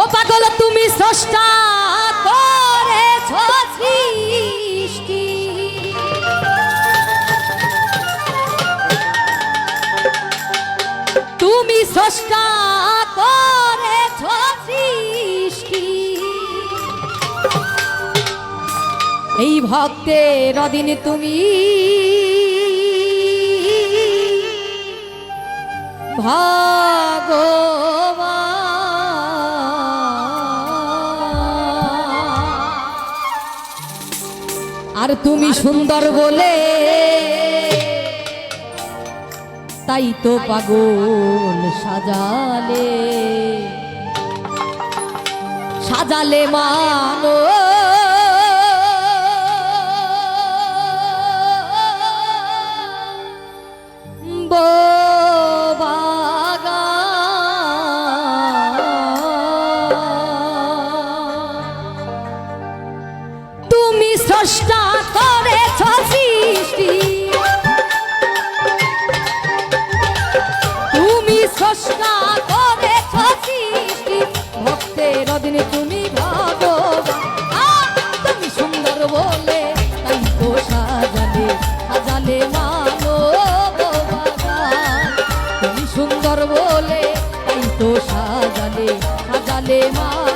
ও পাগল, তুমি স্রষ্টা করেছ সৃষ্টি। তুমি স্রষ্টা করেছ সৃষ্টি। এই ভক্তের অদিনে তুমি ভগবান আর তুমি সুন্দর বলে তাই তো পাগল সাজালে। সাজালে মানো তুমি তুমি স্রষ্টা করেছ সৃষ্টি। ভক্তের অধীনে তুমি ভগবান। তুমি সুন্দর বলে তাই তো সাজালে সাজালে মানো তুমি সুন্দর বলে তাই তো সাজালে সাজালে মানো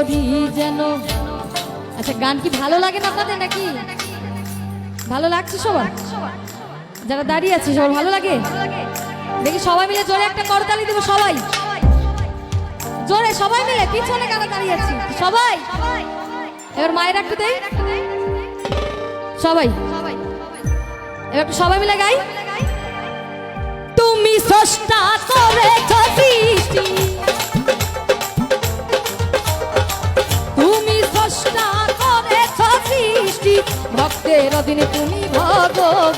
তোরি যেন। আচ্ছা গান কি ভালো লাগে না আপনাদের নাকি? ভালো লাগছে সবার? যারা দাঁড়িয়ে আছে, সবার ভালো লাগে? দেখি সবাই মিলে জোরে একটা করতালি দেবো, সবাই। জোরে, সবাই মিলে, পিছনে কারা দাঁড়িয়ে আছি? সবাই। এবার মায়ের একটু দেই। সবাই। এবার একটু সবাই মিলে গাই। তুমি স্রষ্টা করেছ সৃষ্টি। তুমি করেছ সৃষ্টি? ভক্তের অধীনে তুমি ভগবান।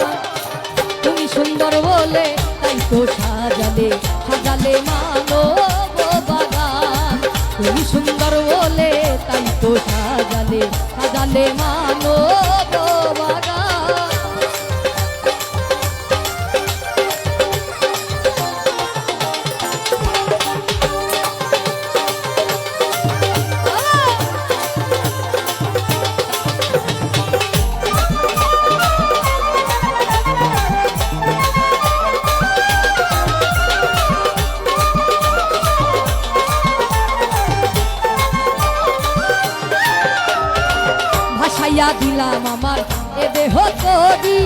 তুমি সুন্দর বলে, তাই তো সাজালে সাজালে মানো বাগান তুমি সুন্দর বলে, তাই তো সাজালে সাজালে মানো বাগান ভাসাইয়া দিলাম আমার। এ দেহ তোরি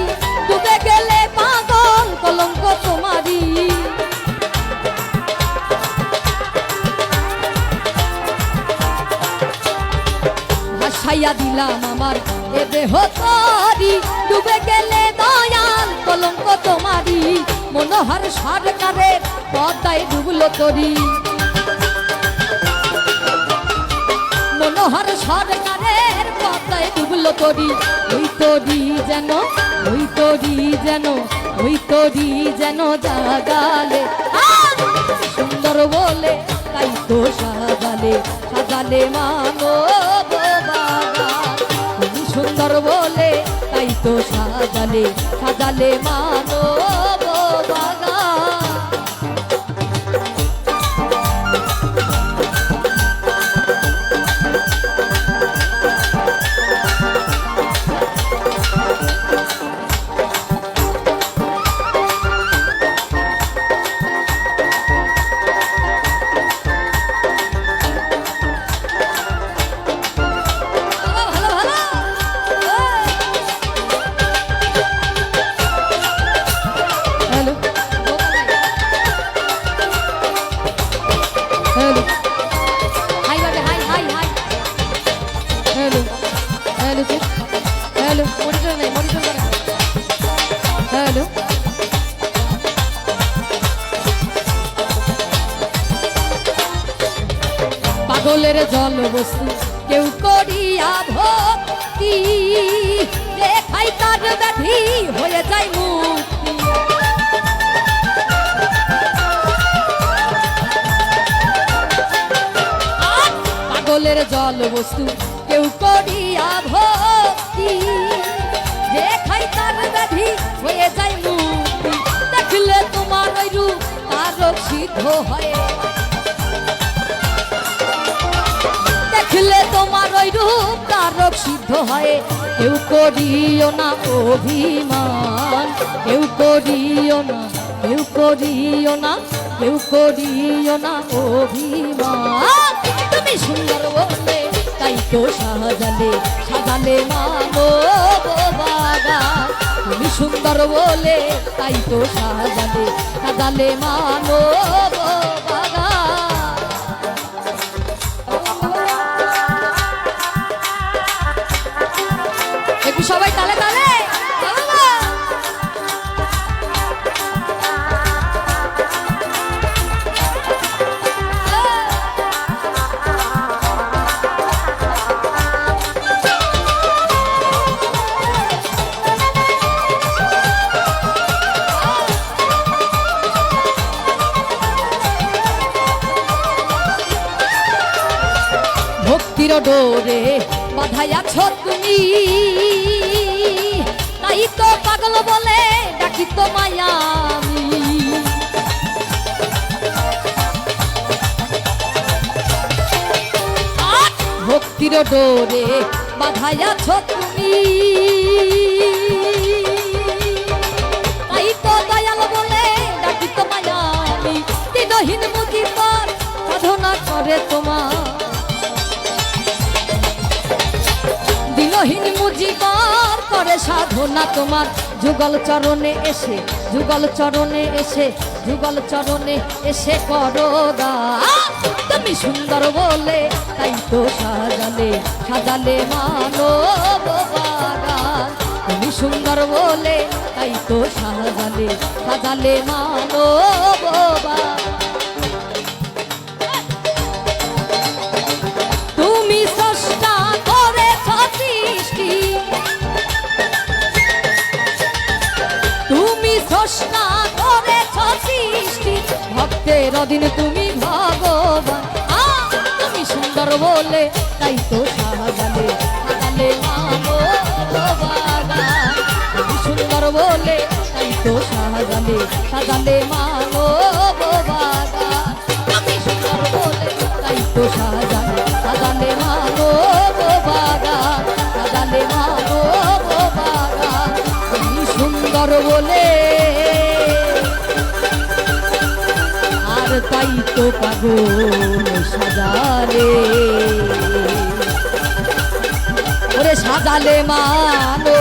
ডুবে গেলে পাগল কলঙ্ক তোমারি ভাসাইয়া দিলাম আমার। এ দেহ তোরি ডুবে গেলে দয়াল কলঙ্ক তোমারি মনোহর সরকারের পদ্মায় ডুবলো তরি। মনোহর সরকারের ডুবলো তরি, ওই তরি যেন, ওই তরি যেন, ওই তরি যেন জাগালে। সুন্দর বলে, তাই তো সাজালে সাজালে মানো সুন্দর বলে, তাই তো সাজালে সাজালে মানো বাগা হ্যালো চেক হ্যালো মনিটর নেই মনিটর করে হ্যালো। পাগলের জল বস্তু কেউ করিয়া ভক্তি দেখাই তার ব্যাধি হয়ে যায় মুক্তি। পাগলের জল বস্তু করিয়া ভক্তি। তার যায় মুক্তি, দেখলে তোমার ওই রূপ তার সিদ্ধ হয়। দেখলে তোমার ওই রূপ তারক সিদ্ধ হয়। কেউ করিও না অভিমান, কেউ করিও না, কেউ করিও না, কেউ করিও না অভিমান। তুমি সুন্দর বলে তো সাজালে সাজালে মানো বাবা তুমি সুন্দর বলে তাই তো সাজালে সাজালে মানো বাবা ভক্তির বাধাই আছো তুমি তাই তো পাগল বলে ডাকি তো আহ! ভক্তির ডোরে বাধাইয়াছ তুমি সাধনা তোমার। যুগল চরণে এসে, যুগল চরণে এসে, যুগল চরণে এসে করো তুমি সুন্দর বলে, তাই তো সাজালে সাজালে মানো তুমি সুন্দর বলে, তাই তো সাজালে সাজালে মানো বাবা অধীন তুমি ভগবান। তুমি সুন্দর বলে, তাই তো সাজালে মানো বাবা তুমি সুন্দর বলে, তাই তো সাজালে সাজালে বাবা তুমি সুন্দর বলে, তাই তো সুন্দর বলে তাই তো পাগল সাজালে। ওরে সাজালে মানো